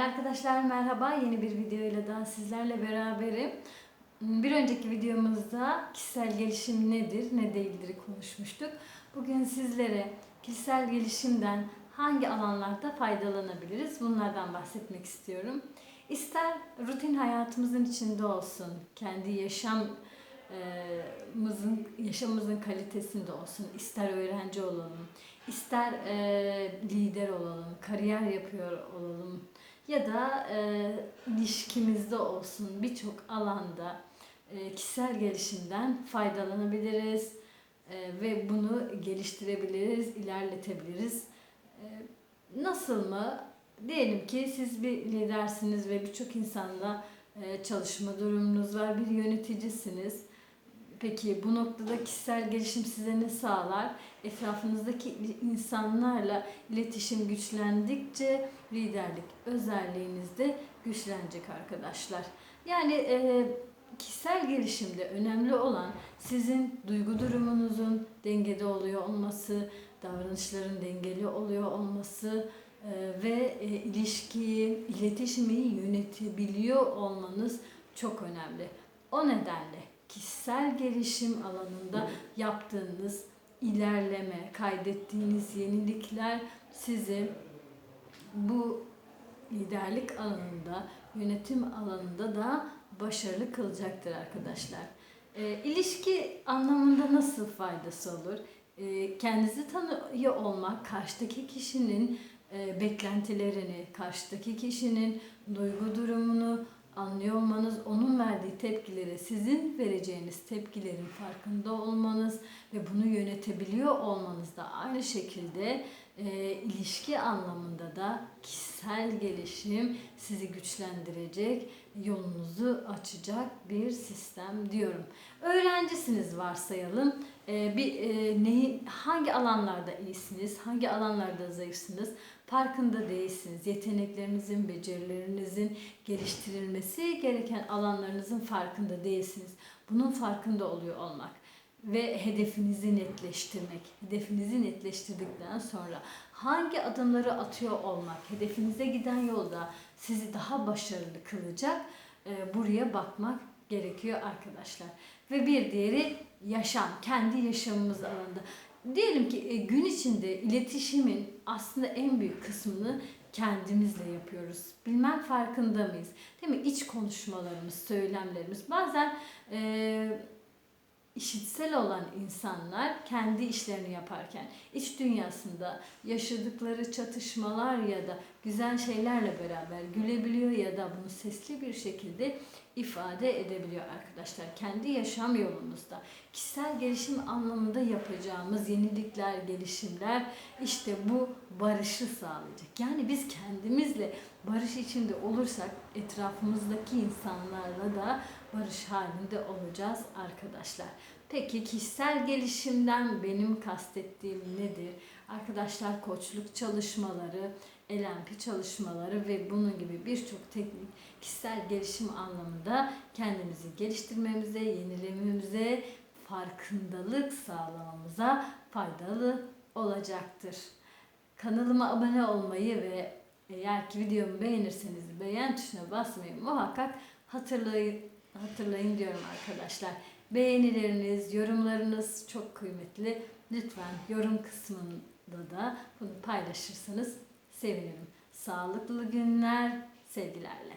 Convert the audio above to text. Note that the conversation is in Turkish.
Arkadaşlar merhaba. Yeni bir videoyla daha sizlerle beraberim. Bir önceki videomuzda kişisel gelişim nedir, ne değildir konuşmuştuk. Bugün sizlere kişisel gelişimden hangi alanlarda faydalanabiliriz bunlardan bahsetmek istiyorum. İster rutin hayatımızın içinde olsun, kendi yaşam yaşamımızın kalitesinde olsun. ister öğrenci olalım, ister lider olalım, kariyer yapıyor olalım ya da e, ilişkimizde olsun birçok alanda e, kişisel gelişimden faydalanabiliriz e, ve bunu geliştirebiliriz, ilerletebiliriz. E, nasıl mı? Diyelim ki siz bir lidersiniz ve birçok insanla e, çalışma durumunuz var, bir yöneticisiniz. Peki bu noktada kişisel gelişim size ne sağlar? Etrafınızdaki insanlarla iletişim güçlendikçe liderlik özelliğiniz de güçlenecek arkadaşlar. Yani e, kişisel gelişimde önemli olan sizin duygu durumunuzun dengede oluyor olması, davranışların dengeli oluyor olması e, ve e, ilişkiyi, iletişimi yönetebiliyor olmanız çok önemli. O nedenle kişisel gelişim alanında yaptığınız ilerleme, kaydettiğiniz yenilikler sizi bu liderlik alanında, yönetim alanında da başarılı kılacaktır arkadaşlar. E, ilişki anlamında nasıl faydası olur? E, kendinizi tanıyor olmak, karşıdaki kişinin e, beklentilerini, karşıdaki kişinin duygu durumunu, anlıyor olmanız, onun verdiği tepkileri, sizin vereceğiniz tepkilerin farkında olmanız ve bunu yönetebiliyor olmanız da aynı şekilde e, ilişki anlamında da kişisel gelişim sizi güçlendirecek, yolunuzu açacak bir sistem diyorum. Öğrencisiniz varsayalım. E, bir e, neyi hangi alanlarda iyisiniz, hangi alanlarda zayıfsınız? Farkında değilsiniz. Yeteneklerinizin, becerilerinizin geliştirilmesi gereken alanlarınızın farkında değilsiniz. Bunun farkında oluyor olmak ve hedefinizi netleştirmek. Hedefinizi netleştirdikten sonra hangi adımları atıyor olmak, hedefinize giden yolda sizi daha başarılı kılacak e, buraya bakmak gerekiyor arkadaşlar. Ve bir diğeri yaşam, kendi yaşamımız alanında. Diyelim ki e, gün içinde iletişimin aslında en büyük kısmını kendimizle yapıyoruz. Bilmem farkında mıyız? Değil mi? İç konuşmalarımız, söylemlerimiz. Bazen e, işitsel olan insanlar kendi işlerini yaparken iç dünyasında yaşadıkları çatışmalar ya da güzel şeylerle beraber gülebiliyor ya da bunu sesli bir şekilde ifade edebiliyor arkadaşlar. Kendi yaşam yolumuzda kişisel gelişim anlamında yapacağımız yenilikler, gelişimler işte bu barışı sağlayacak. Yani biz kendimizle barış içinde olursak etrafımızdaki insanlarla da barış halinde olacağız arkadaşlar. Peki kişisel gelişimden benim kastettiğim nedir? Arkadaşlar koçluk çalışmaları, LNP çalışmaları ve bunun gibi birçok teknik kişisel gelişim anlamında kendimizi geliştirmemize, yenilememize, farkındalık sağlamamıza faydalı olacaktır. Kanalıma abone olmayı ve eğer ki videomu beğenirseniz beğen tuşuna basmayı muhakkak hatırlayın, hatırlayın diyorum arkadaşlar. Beğenileriniz, yorumlarınız çok kıymetli. Lütfen yorum kısmında da bunu paylaşırsanız sevinirim. Sağlıklı günler, sevgilerle.